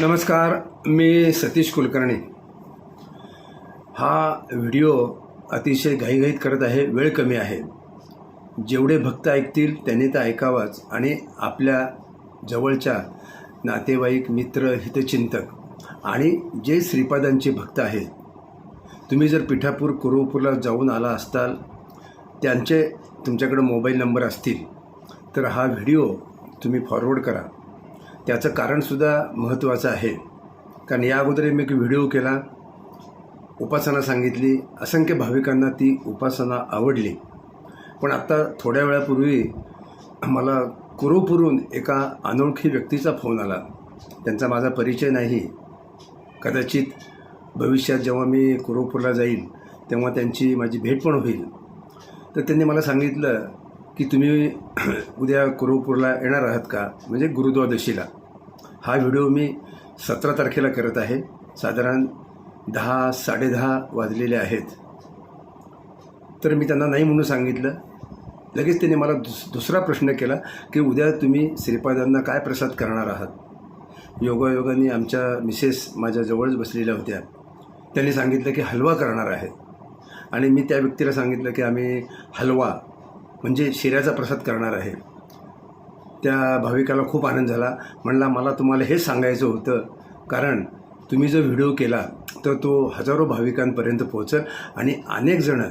नमस्कार मी सतीश कुलकर्णी. हा व्हिडिओ अतिशय घाईघाईत करत आहे वेळ कमी आहे. जेवढे भक्त ऐकतील त्यांनी तर ऐकावाच. आणि आपल्या जवळच्या नातेवाईक मित्र हितचिंतक आणि जे श्रीपादांचे भक्त आहेत तुम्ही जर पिठापूर कुरुपूरला जाऊन आला असताल त्यांचे तुमच्याकडे मोबाईल नंबर असतील तर हा व्हिडिओ तुम्ही फॉरवर्ड करा. त्याचं कारणसुद्धा महत्त्वाचं आहे. कारण या अगोदर मी एक व्हिडिओ केला उपासना सांगितली. असंख्य भाविकांना ती उपासना आवडली. पण आत्ता थोड्या वेळापूर्वी मला कुरुपुरून एका अनोळखी व्यक्तीचा फोन आला. त्यांचा माझा परिचय नाही. कदाचित भविष्यात जेव्हा मी कुरुपूरला जाईल तेव्हा त्यांची माझी भेट पण होईल. तर त्यांनी मला सांगितलं की तुम्ही उद्या कुरुपूरला येणार आहात का? म्हणजे गुरुद्वादशीला. हा व्हिडिओ मी सतरा तारखेला करत आहे. साधारण दहा साडेदहा वाजलेले आहेत. तर मी त्यांना नाही म्हणून सांगितलं. लगेच त्यांनी मला दुस दुसरा प्रश्न केला की उद्या तुम्ही श्रीपादांना काय प्रसाद करणार आहात? योगायोगाने आमच्या मिसेस माझ्या जवळच बसलेल्या होत्या. त्यांनी सांगितलं की हलवा करणार आहे. आणि मी त्या व्यक्तीला सांगितलं की आम्ही हलवा म्हणजे शिऱ्याचा प्रसाद करणार आहे. त्या भाविकाला खूप आनंद झाला. म्हणला मला तुम्हाला हेच सांगायचं होतं. कारण तुम्ही जो व्हिडिओ केला तर तो हजारो भाविकांपर्यंत पोहोचल आणि अनेक जणं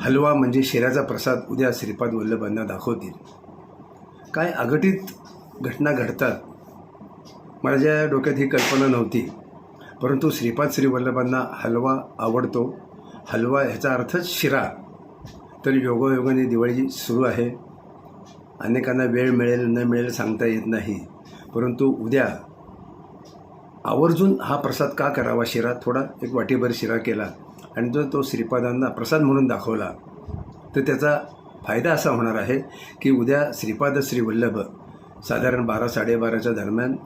हलवा म्हणजे शिऱ्याचा प्रसाद उद्या श्रीपाद वल्लभांना दाखवतील. काय अघटित घटना घडतात? माझ्या डोक्यात ही कल्पना नव्हती. परंतु श्रीपाद श्री वल्लभांना हलवा आवडतो. हलवा ह्याचा अर्थच शिरा. तर योगायोगाने दिवाळी सुरू आहे. अनेकांना वेळ मिळेल न मिळेल सांगता येत नाही. परंतु उद्या आवर्जून हा प्रसाद का करावा शिरा? थोडा एक वाटीभर शिरा केला आणि जो तो श्रीपादांना प्रसाद म्हणून दाखवला तर त्याचा फायदा असा होणार आहे की उद्या श्रीपाद श्रीवल्लभ साधारण बारा साडेबाराच्या दरम्यान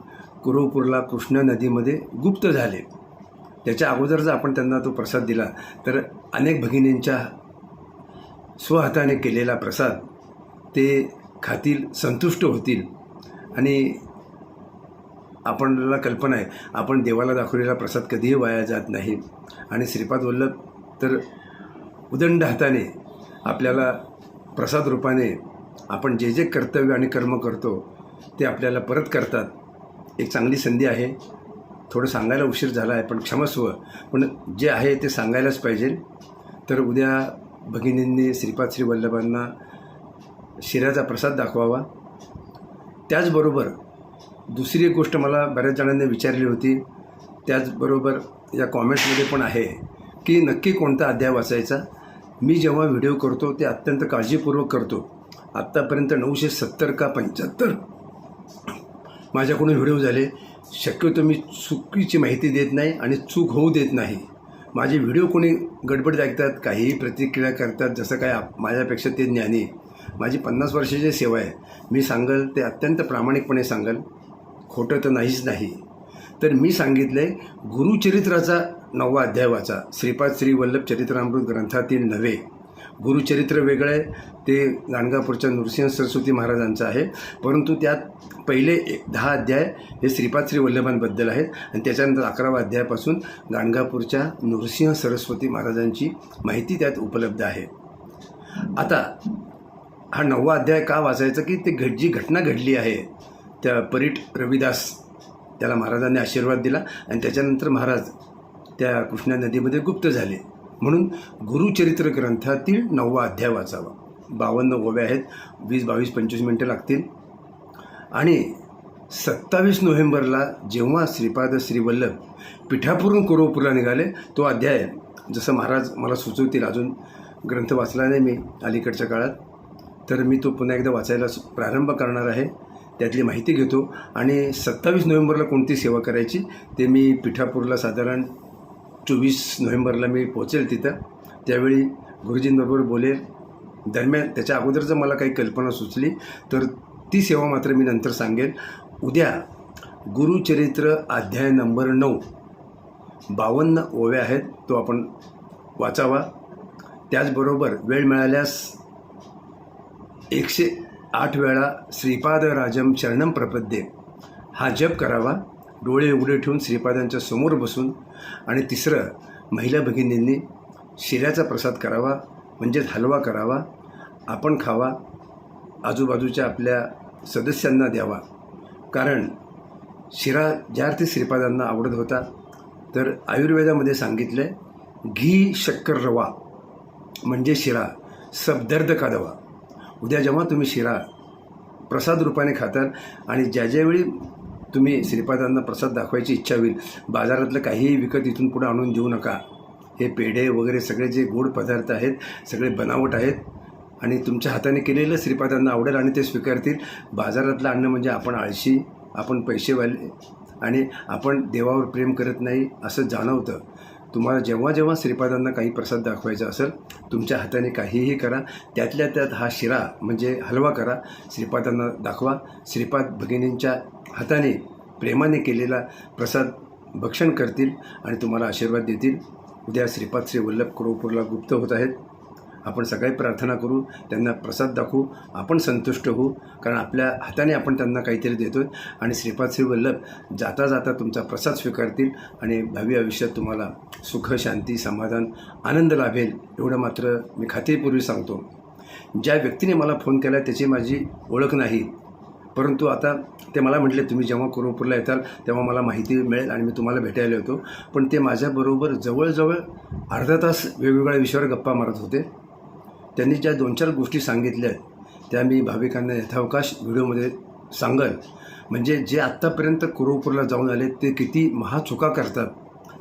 कुरुपूरला कृष्णा नदीमध्ये गुप्त झाले. त्याच्या अगोदर जर आपण त्यांना तो प्रसाद दिला तर अनेक भगिनींच्या स्वहाताने केलेला प्रसाद ते खातील संतुष्ट होतील. आणि आपणला कल्पना आहे आपण देवाला दाखवलेला प्रसाद कधीही वाया जात नाही. आणि श्रीपाद वल्लभ तर उदंड हाताने आपल्याला प्रसाद रूपाने आपण जे जे कर्तव्य आणि कर्म करतो ते आपल्याला परत करतात. एक चांगली संधी आहे. थोडं सांगायला उशीर झाला आहे पण क्षमस्व. पण जे आहे ते सांगायलाच पाहिजे. तर उद्या भगिनींनी श्रीपाद श्री वल्लभांना शिऱ्याचा प्रसाद दाखवावा. त्याचबरोबर दुसरी एक गोष्ट मला बऱ्याच जणांनी विचारली होती. त्याचबरोबर या कॉमेंट्समध्ये पण आहे की नक्की कोणता अध्याय वाचायचा? मी जेव्हा व्हिडिओ करतो ते अत्यंत काळजीपूर्वक करतो. आत्तापर्यंत नऊशे सत्तर का पंच्याहत्तर? माझ्याकडून व्हिडिओ झाले. शक्यतो मी चुकीची माहिती देत नाही आणि चूक होऊ देत नाही. माझे व्हिडिओ कोणी गडबडीत ऐकतात काहीही प्रतिक्रिया करतात जसं काय माझ्यापेक्षा ते ज्ञानी. माझी पन्नास वर्षाची सेवा आहे. मी सांगल ते अत्यंत प्रामाणिकपणे सांगल. खोटं तर नाहीच नाही. तर मी सांगितलं आहे गुरुचरित्राचा नववा अध्याय वाचा. श्रीपाद श्री वल्लभ चरित्रामृत ग्रंथातील नव्हे गुरुचरित्र वेगळं आहे. ते गाणगापूरच्या नृसिंह सरस्वती महाराजांचं आहे. परंतु त्यात पहिले एक दहा अध्याय हे श्रीपाद श्री वल्लभांबद्दल आहेत. आणि त्याच्यानंतर अकरावा अध्यायापासून गाणगापूरच्या नृसिंह सरस्वती महाराजांची माहिती त्यात उपलब्ध आहे. आता हा नववा अध्याय का वाचायचा की ते घट जी घटना घडली आहे त्या परीट रविदास त्याला महाराजांनी आशीर्वाद दिला आणि त्याच्यानंतर महाराज त्या कृष्णा नदीमध्ये गुप्त झाले. म्हणून गुरुचरित्र ग्रंथातील नववा अध्याय वाचावा. बावन्न ओव्या आहेत. वीस बावीस पंचवीस मिनटं लागतील. आणि सत्तावीस नोव्हेंबरला जेव्हा श्रीपाद श्रीवल्लभ पिठापुरून कुरोपूरला निघाले तो अध्याय जसं महाराज मला सुचवतील अजून ग्रंथ वाचला नाही मी अलीकडच्या काळात तर मी तो पुन्हा एकदा वाचायला प्रारंभ करणार आहे. त्यातली माहिती घेतो. आणि सत्तावीस नोव्हेंबरला कोणती सेवा करायची ते मी पिठापूरला साधारण चोवीस नोव्हेंबरला मी पोचेल तिथं. त्यावेळी गुरुजींबरोबर बोलेल. दरम्यान त्याच्या अगोदर जर मला काही कल्पना सुचली तर ती सेवा मात्र मी नंतर सांगेल उद्या गुरुचरित्र अध्याय नंबर नऊ बावन्न ओव्या आहेत तो आपण वाचावा. त्याचबरोबर वेळ मिळाल्यास एकशे आठ वेळा श्रीपाद राजम शरणम प्रपद्ये हा जप करावा. डोळे उघडे ठेवून श्रीपादांच्या समोर बसून आणि तिसरं महिला भगिनींनी शिऱ्याचा प्रसाद करावा म्हणजेच हलवा करावा आपण खावा आजूबाजूच्या आपल्या सदस्यांना द्यावा. कारण शिरा ज्या अर्थी श्रीपादांना आवडत होता तर आयुर्वेदामध्ये सांगितलं आहे घी शक्कर रवा म्हणजे शिरा सब दर्द का दवा. उद्या जेव्हा तुम्ही शिरा प्रसाद रूपाने खाताल आणि ज्या ज्यावेळी तुम्ही श्रीपादांना प्रसाद दाखवायची इच्छा होईल. बाजारातलं काहीही विकत इथून पुढे आणून देऊ नका. हे पेढे वगैरे सगळे जे गोड पदार्थ आहेत सगळे बनावट आहेत आणि तुमच्या हाताने केलेलं श्रीपादांना आवडेल आणि ते स्वीकारतील. बाजारातलं अन्न म्हणजे आपण आळशी आपण पैसेवाले आणि आपण देवावर प्रेम करत नाही असं जाणवतं. तुम्हाला जेव्हा जेव्हा श्रीपादांना काही प्रसाद दाखवायचा असेल तुमच्या हाताने काहीही करा त्यातल्या त्यात हा शिरा म्हणजे हलवा करा श्रीपादांना दाखवा. श्रीपाद भगिनींच्या हाताने प्रेमाने केलेला प्रसाद भक्षण करतील आणि तुम्हाला आशीर्वाद देतील. उद्या श्रीपाद श्री वल्लभ कुरोपूरला गुप्त होत आहेत. आपण सगळे प्रार्थना करू त्यांना प्रसाद दाखवू आपण संतुष्ट होऊ कारण आपल्या हाताने आपण त्यांना काहीतरी देतो आणि श्रीपाद श्री वल्लभ जाता जाता तुमचा प्रसाद स्वीकारतील आणि भावी आयुष्यात तुम्हाला सुख शांती समाधान आनंद लाभेल एवढं मात्र मी खात्रीपूर्वी सांगतो. ज्या व्यक्तीने मला फोन केला त्याची माझी ओळख नाही. परंतु आता ते मला म्हटले तुम्ही जेव्हा कोल्हापूरला येताल तेव्हा मला माहिती मिळेल आणि मी तुम्हाला भेटायला येतो. पण ते माझ्याबरोबर जवळजवळ अर्धा तास वेगवेगळ्या विषयावर गप्पा मारत होते. त्यांनी ज्या दोन चार गोष्टी सांगितल्या आहेत त्या मी भाविकांना यथावकाश व्हिडिओमध्ये सांगल. म्हणजे जे आत्तापर्यंत कुरुपूरला जाऊन आले ते किती महाचुका करतात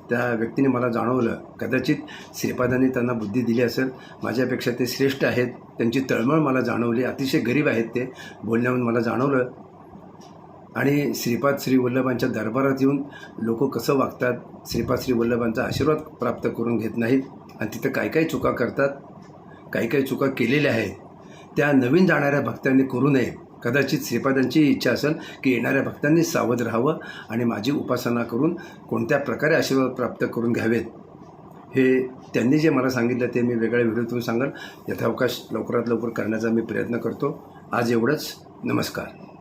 त्या व्यक्तीने मला जाणवलं. कदाचित श्रीपादांनी त्यांना बुद्धी दिली असेल माझ्यापेक्षा ते श्रेष्ठ आहेत त्यांची तळमळ मला जाणवली अतिशय गरीब आहेत ते बोलण्याहून मला जाणवलं. आणि श्रीपाद श्री वल्लभांच्या दरबारात येऊन लोक कसं वागतात श्रीपाद श्री वल्लभांचा आशीर्वाद प्राप्त करून घेत नाहीत आणि तिथं काय काय चुका करतात काही काही चुका केलेल्या आहेत. त्या नवीन जाणाऱ्या भक्तांनी करू नये. कदाचित श्रीपादांची इच्छा असेल की येणाऱ्या भक्तांनी सावध राहावं आणि माझी उपासना करून कोणत्या प्रकारे आशीर्वाद प्राप्त करून घ्यावेत. हे त्यांनी जे मला सांगितलं ते मी वेगळ्या व्हिडिओतून सांगाल. यथावकाश लवकरात लवकर करण्याचा मी प्रयत्न करतो. आज एवढंच. नमस्कार.